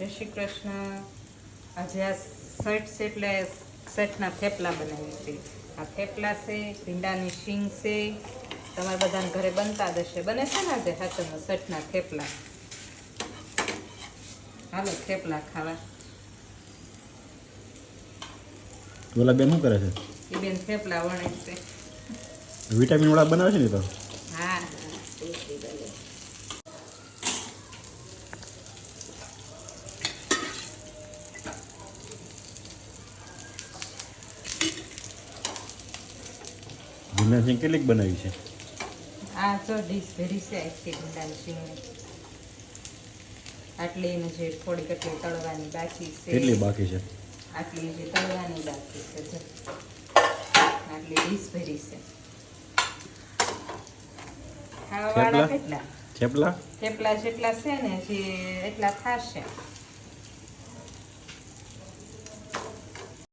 જય શ્રી કૃષ્ણ. આજે આ શર્ટ છે એટલે શર્ટના થેપલા બનાવી છે. આ થેપલા છે ભીંડાની શીંગ છે. તમારા બધાને ઘરે બનતા હશે. બને છે ને આજે હાથના શર્ટના થેપલા? હાલો થેપલા ખાવા. ઓલા બેન શું કરે છે? એ બેન થેપલા વણે છે. વિટામિન વાળા બનાવે છે ને તો? હા. ટેસ્ટી બને કેટલીક બનાવી છે? આ તો ડીશ ભરી છે આખી ભીંડાની શીંગની આટલી એને જે થોડી કેટલી તળવાની બાકી છે. કેટલી બાકી છે? આટલી જે તળવાની બાકી છે આટલી ડીશ ભરી છે. ખાવાવાળા થેપલા? કેટલા? થેપલા? થેપલા જેટલા છે ને જે એટલા થાશે.